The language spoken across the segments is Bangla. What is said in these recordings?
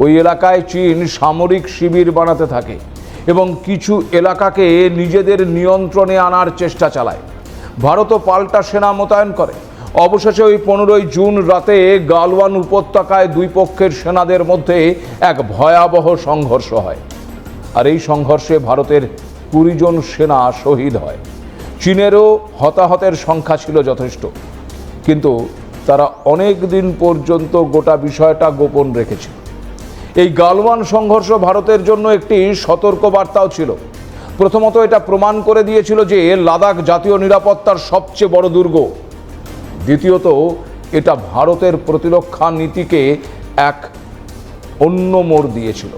ওই এলাকায় চীন সামরিক শিবির বানাতে থাকে এবং কিছু এলাকাকে নিজেদের নিয়ন্ত্রণে আনার চেষ্টা চালায়। ভারতও পাল্টা সেনা মোতায়েন করে। অবশেষে ওই পনেরোই জুন রাতে গালওয়ান উপত্যকায় দুই পক্ষের সেনাদের মধ্যে এক ভয়াবহ সংঘর্ষ হয়। আর এই সংঘর্ষে ভারতের কুড়ি জন সেনা শহীদ হয়। চীনেরও হতাহতের সংখ্যা ছিল যথেষ্ট। কিন্তু তারা অনেক দিন পর্যন্ত গোটা বিষয়টা গোপন রেখেছিল। এই গালওয়ান সংঘর্ষ ভারতের জন্য একটি সতর্ক বার্তাও ছিল। প্রথমত এটা প্রমাণ করে দিয়েছিল যে লাদাখ জাতীয় নিরাপত্তার সবচেয়ে বড় দুর্গ। দ্বিতীয়ত, এটা ভারতের প্রতিরক্ষা নীতিকে এক অন্য মোড় দিয়েছিল।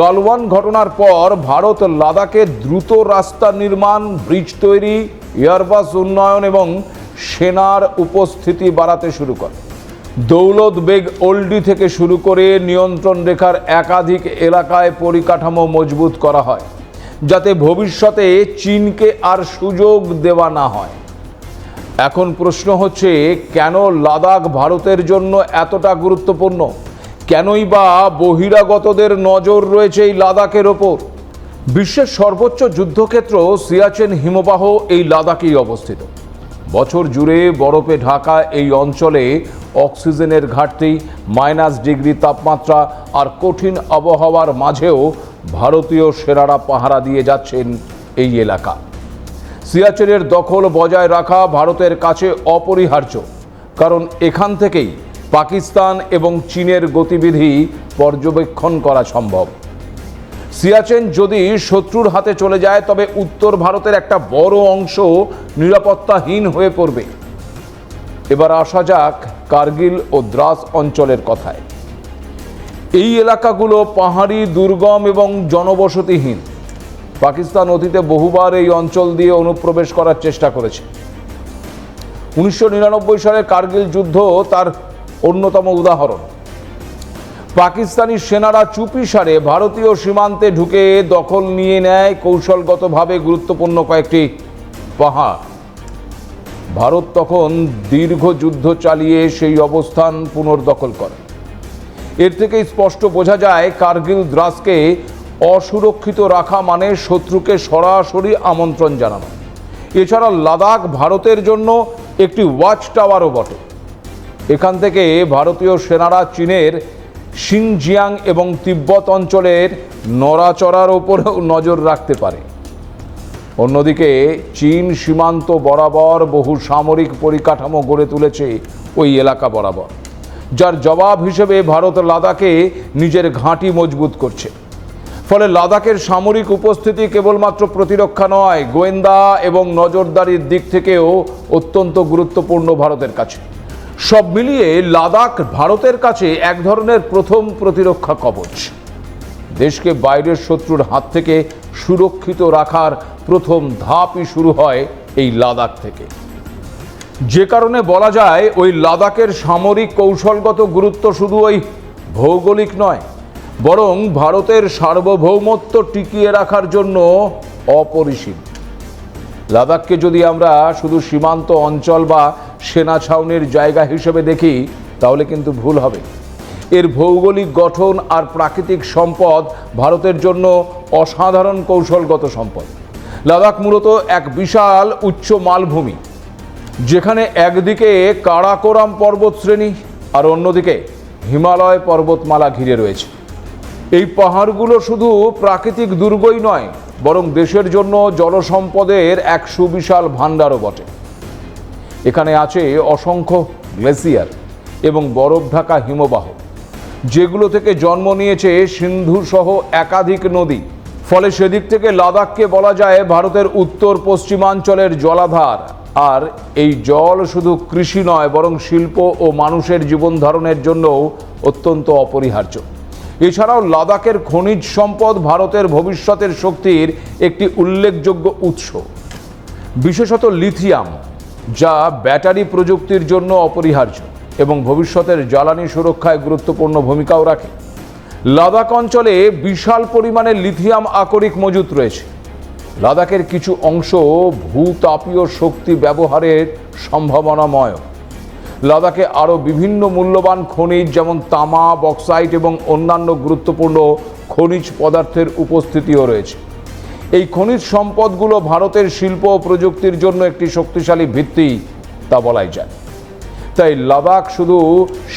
গালওয়ান ঘটনার পর ভারত লাদাখে দ্রুত রাস্তা নির্মাণ, ব্রিজ তৈরি, এয়ারবাস উন্নয়ন এবং সেনার উপস্থিতি বাড়াতে শুরু করে। দৌলত বেগ ওল্ডি থেকে শুরু করে নিয়ন্ত্রণ রেখার একাধিক এলাকায় পরিকাঠামো মজবুত করা হয়, যাতে ভবিষ্যতে চীনকে আর সুযোগ দেওয়া না হয়। এখন প্রশ্ন হচ্ছে, কেন লাদাখ ভারতের জন্য এতটা গুরুত্বপূর্ণ? কেনই বা বহিরাগতদের নজর রয়েছে এই লাদাখের ওপর? বিশ্বের সর্বোচ্চ যুদ্ধক্ষেত্র সিয়াচেন হিমবাহ এই লাদাখেই অবস্থিত। বছর জুড়ে বরফে ঢাকা এই অঞ্চলে অক্সিজেনের ঘাটতি, মাইনাস ডিগ্রি তাপমাত্রা আর কঠিন আবহাওয়ার মাঝেও ভারতীয় সেনারা পাহারা দিয়ে যাচ্ছেন এই এলাকা। সিয়াচেনের দখল বজায় রাখা ভারতের কাছে অপরিহার্য, কারণ এখান থেকেই পাকিস্তান এবং চীনের গতিবিধি পর্যবেক্ষণ করা সম্ভব। সিয়াচেন যদি শত্রুর হাতে চলে যায়, তবে উত্তর ভারতের একটা বড় অংশ নিরাপত্তাহীন হয়ে পড়বে। এবার আসা যাক কার্গিল ও দ্রাস অঞ্চলের কথায়। এই এলাকাগুলো পাহাড়ি, দুর্গম এবং জনবসতিহীন। পাকিস্তান অতীতে বহুবার এই অঞ্চল দিয়ে অনুপ্রবেশ করার চেষ্টা করেছে। উনিশশো নিরানব্বই সালে কার্গিল যুদ্ধ তার অন্যতম উদাহরণ। পাকিস্তানি সেনারা চুপি সারে ভারতীয় সীমান্তে ঢুকে দখল নিয়ে নেয় কৌশলগতভাবে গুরুত্বপূর্ণ কয়েকটি পাহাড়। ভারত তখন দীর্ঘ যুদ্ধ চালিয়ে সেই অবস্থান পুনর্দখল করে। এর থেকে স্পষ্ট বোঝা যায়, কার্গিল দ্রাসকে অসুরক্ষিত রাখা মানে শত্রুকে সরাসরি আমন্ত্রণ জানানো। এছাড়া লাদাখ ভারতের জন্য একটি ওয়াচ টাওয়ারও বটে। এখান থেকে ভারতীয় সেনারা চীনের সিনজিয়াং এবং তিব্বত অঞ্চলের নড়াচড়ার ওপরেও নজর রাখতে পারে। অন্যদিকে, চীন সীমান্ত বরাবর বহু সামরিক পরিকাঠামো গড়ে তুলেছে ওই এলাকা বরাবর, যার জবাব হিসেবে ভারত লাদাখে নিজের ঘাঁটি মজবুত করছে। ফলে লাদাখের সামরিক উপস্থিতি কেবলমাত্র প্রতিরক্ষা নয়, গোয়েন্দা এবং নজরদারির দিক থেকেও অত্যন্ত গুরুত্বপূর্ণ ভারতের কাছে। সব মিলিয়ে লাদাখ ভারতের কাছে এক ধরনের প্রথম প্রতিরক্ষা কবচ। দেশকে বাইরের শত্রুর হাত থেকে সুরক্ষিত রাখার প্রথম ধাপই শুরু হয় এই লাদাখ থেকে। যে কারণে বলা যায়, ওই লাদাখের সামরিক কৌশলগত গুরুত্ব শুধু ওই ভৌগোলিক নয়, বরং ভারতের সার্বভৌমত্ব টিকিয়ে রাখার জন্য অপরিসীম। লাদাখকে যদি আমরা শুধু সীমান্ত অঞ্চল বা সেনা ছাউনির জায়গা হিসেবে দেখি, তাহলে কিন্তু ভুল হবে। এর ভৌগোলিক গঠন আর প্রাকৃতিক সম্পদ ভারতের জন্য অসাধারণ কৌশলগত সম্পদ। লাদাখ মূলত এক বিশাল উচ্চ মালভূমি, যেখানে একদিকে কারাকোরাম পর্বতশ্রেণী আর অন্যদিকে হিমালয় পর্বতমালা ঘিরে রয়েছে। এই পাহাড়গুলো শুধু প্রাকৃতিক দুর্গই নয়, বরং দেশের জন্য জলসম্পদের এক সুবিশাল ভাণ্ডারও বটে। এখানে আছে অসংখ্য গ্লেসিয়ার এবং বরফ ঢাকা হিমবাহ, যেগুলো থেকে জন্ম নিয়েছে সিন্ধু সহ একাধিক নদী। ফলে সেদিক থেকে লাদাখকে বলা যায় ভারতের উত্তর পশ্চিমাঞ্চলের জলাধার। আর এই জল শুধু কৃষি নয়, বরং শিল্প ও মানুষের জীবন ধারণের জন্যও অত্যন্ত অপরিহার্য। এছাড়াও লাদাখের খনিজ সম্পদ ভারতের ভবিষ্যতের শক্তির একটি উল্লেখযোগ্য উৎস। বিশেষত লিথিয়াম যা ব্যাটারি প্রযুক্তির জন্য অপরিহার্য এবং ভবিষ্যতের জ্বালানি সুরক্ষায় গুরুত্বপূর্ণ ভূমিকাও রাখে। লাদাখ অঞ্চলে বিশাল পরিমাণে লিথিয়াম আকরিক মজুত রয়েছে। লাদাখের কিছু অংশ ভূতাপীয় শক্তি ব্যবহারের সম্ভাবনাময়। লাদাখে আরও বিভিন্ন মূল্যবান খনিজ যেমন তামা, বক্সাইট এবং অন্যান্য গুরুত্বপূর্ণ খনিজ পদার্থের উপস্থিতিও রয়েছে। এই খনিজ সম্পদগুলো ভারতের শিল্প ও প্রযুক্তির জন্য একটি শক্তিশালী ভিত্তি, তা বলাই যায়। তাই লাদাখ শুধু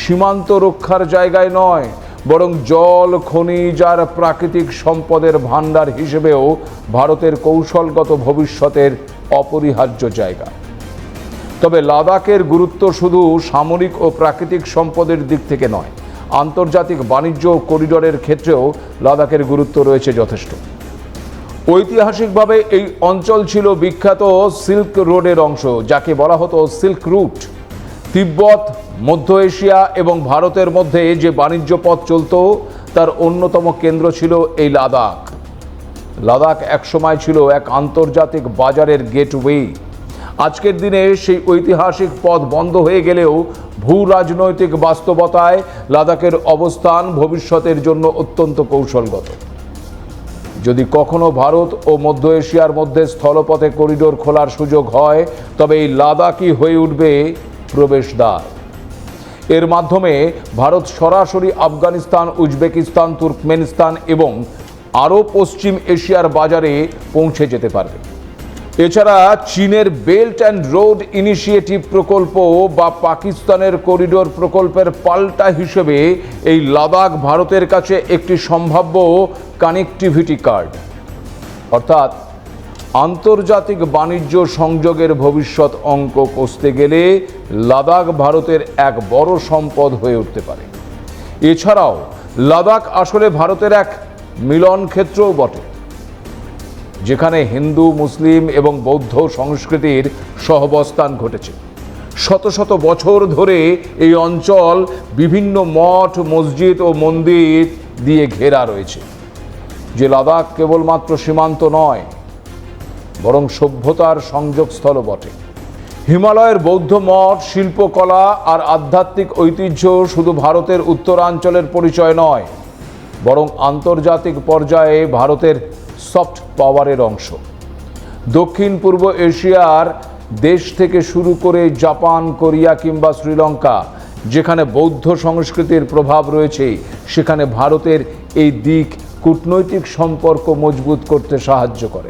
সীমান্ত রক্ষার জায়গায় নয়, বরং জল, খনিজ আর প্রাকৃতিক সম্পদের ভাণ্ডার হিসেবেও ভারতের কৌশলগত ভবিষ্যতের অপরিহার্য জায়গা। তবে লাদাখের গুরুত্ব শুধু সামরিক ও প্রাকৃতিক সম্পদের দিক থেকে নয়, আন্তর্জাতিক বাণিজ্য করিডোরের ক্ষেত্রেও লাদাখের গুরুত্ব রয়েছে যথেষ্ট। ঐতিহাসিকভাবে এই অঞ্চল ছিল বিখ্যাত সিল্ক রোডের অংশ, যাকে বলা হতো সিল্ক রুট। তিব্বত, মধ্য এশিয়া এবং ভারতের মধ্যে যে বাণিজ্য পথ চলত, তার অন্যতম কেন্দ্র ছিল এই লাদাখ। লাদাখ একসময় ছিল এক আন্তর্জাতিক বাজারের গেটওয়ে। আজকের দিনে সেই ঐতিহাসিক পথ বন্ধ হয়ে গেলেও ভূ রাজনৈতিক বাস্তবতায় লাদাখের অবস্থান ভবিষ্যতের জন্য অত্যন্ত কৌশলগত। যদি কখনো ভারত ও মধ্য এশিয়ার মধ্যে স্থলপথে করিডোর খোলার সুযোগ হয়, তবে এই লাদাখই হয়ে উঠবে প্রবেশদ্বার। এর মাধ্যমে ভারত সরাসরি আফগানিস্তান, উজবেকিস্তান, তুর্কমেনিস্তান এবং আরও পশ্চিম এশিয়ার বাজারে পৌঁছে যেতে পারবে। এছাড়া চীনের বেল্ট অ্যান্ড রোড ইনিশিয়েটিভ প্রকল্প বা পাকিস্তানের করিডোর প্রকল্পের পাল্টা হিসেবে এই লাদাখ ভারতের কাছে একটি সম্ভাব্য কানেক্টিভিটি কার্ড। অর্থাৎ আন্তর্জাতিক বাণিজ্য সংযোগের ভবিষ্যৎ অঙ্ক কষতে গেলে লাদাখ ভারতের এক বড় সম্পদ হয়ে উঠতে পারে। এছাড়াও লাদাখ আসলে ভারতের এক মিলন ক্ষেত্রও বটে। যেখানে হিন্দু, মুসলিম এবং বৌদ্ধ সংস্কৃতির সহবস্থান ঘটেছে। শত শত বছর ধরে এই অঞ্চল বিভিন্ন মঠ, মসজিদ ও মন্দির দিয়ে ঘেরা রয়েছে। যে লাদাখ কেবলমাত্র সীমান্ত নয়, বরং সভ্যতার সংযোগস্থল বটে। হিমালয়ের বৌদ্ধ মঠ, শিল্পকলা আর আধ্যাত্মিক ঐতিহ্য শুধু ভারতের উত্তরাঞ্চলের পরিচয় নয়, বরং আন্তর্জাতিক পর্যায়ে ভারতের সফট পাওয়ারের অংশ। দক্ষিণ পূর্ব এশিয়ার দেশ থেকে শুরু করে জাপান, কোরিয়া কিংবা শ্রীলঙ্কা, যেখানে বৌদ্ধ সংস্কৃতির প্রভাব রয়েছে, সেখানে ভারতের এই দিক কূটনৈতিক সম্পর্ক মজবুত করতে সাহায্য করে।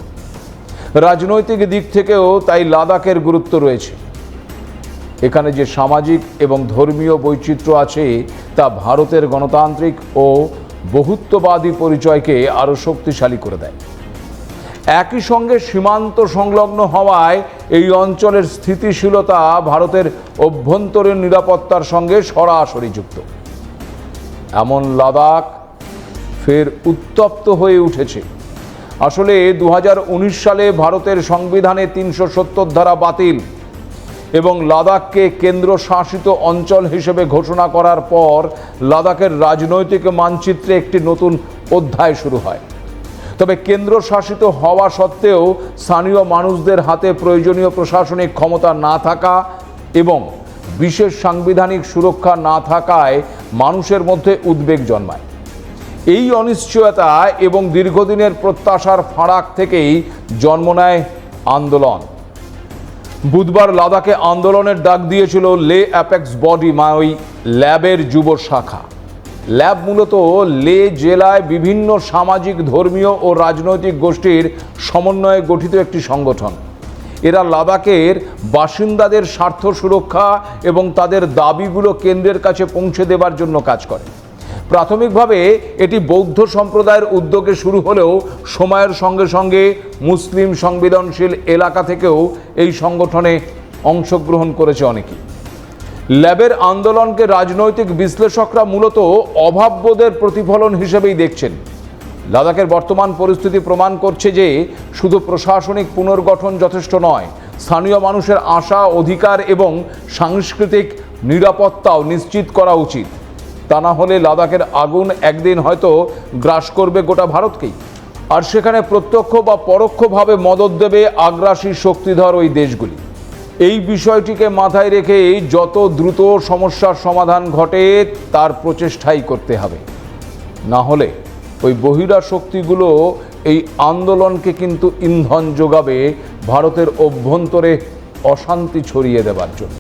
রাজনৈতিক দিক থেকেও তাই লাদাখের গুরুত্ব রয়েছে। এখানে যে সামাজিক এবং ধর্মীয় বৈচিত্র্য আছে, তা ভারতের গণতান্ত্রিক ও বহুত্ববাদী পরিচয়কে আরও শক্তিশালী করে দেয়। একই সঙ্গে সীমান্ত সংলগ্ন হওয়ায় এই অঞ্চলের স্থিতিশীলতা ভারতের অভ্যন্তরীণ নিরাপত্তার সঙ্গে সরাসরি যুক্ত। এমন লাদাখ ফের উত্তপ্ত হয়ে উঠেছে। আসলে দু হাজার উনিশ সালে ভারতের সংবিধানে তিনশো সত্তর ধারা বাতিল। এবং লাদাখকে কেন্দ্রশাসিত অঞ্চল হিসেবে ঘোষণা করার পর লাদাখের রাজনৈতিক মানচিত্রে একটি নতুন অধ্যায় শুরু হয়। তবে কেন্দ্রশাসিত হওয়া সত্ত্বেও স্থানীয় মানুষদের হাতে প্রয়োজনীয় প্রশাসনিক ক্ষমতা না থাকা এবং বিশেষ সাংবিধানিক সুরক্ষা না থাকায় মানুষের মধ্যে উদ্বেগ জন্মায়। এই অনিশ্চয়তা এবং দীর্ঘদিনের প্রত্যাশার ফারাক থেকেই জন্ম নেয় আন্দোলন। বুধবার লাদাখে আন্দোলনের ডাক দিয়েছিল লে অ্যাপেক্স বডি মাই ল্যাবের যুব শাখা। ল্যাব মূলত লে জেলায় বিভিন্ন সামাজিক, ধর্মীয় ও রাজনৈতিক গোষ্ঠীর সমন্বয়ে গঠিত একটি সংগঠন। এরা লাদাখের বাসিন্দাদের স্বার্থ সুরক্ষা এবং তাদের দাবিগুলো কেন্দ্রের কাছে পৌঁছে দেবার জন্য কাজ করে। প্রাথমিকভাবে এটি বৌদ্ধ সম্প্রদায়ের উদ্যোগে শুরু হলেও সময়ের সঙ্গে সঙ্গে মুসলিম সংবেদনশীল এলাকা থেকেও এই সংগঠনে অংশগ্রহণ করেছে অনেকেই। ল্যাবের আন্দোলনকে রাজনৈতিক বিশ্লেষকরা মূলত অভাববোধের প্রতিফলন হিসেবেই দেখছেন। লাদাখের বর্তমান পরিস্থিতি প্রমাণ করছে যে শুধু প্রশাসনিক পুনর্গঠন যথেষ্ট নয়, স্থানীয় মানুষের আশা, অধিকার এবং সাংস্কৃতিক নিরাপত্তাও নিশ্চিত করা উচিত। তা না হলে লাদাখের আগুন একদিন হয়তো গ্রাস করবে গোটা ভারতকেই। আর সেখানে প্রত্যক্ষ বা পরোক্ষভাবে মদত দেবে আগ্রাসী শক্তিধর ওই দেশগুলি। এই বিষয়টিকে মাথায় রেখে যত দ্রুত সমস্যার সমাধান ঘটে, তার প্রচেষ্টাই করতে হবে। না হলে ওই বহিরা শক্তিগুলো এই আন্দোলনকে কিন্তু ইন্ধন যোগাবে ভারতের অভ্যন্তরে অশান্তি ছড়িয়ে দেবার জন্য।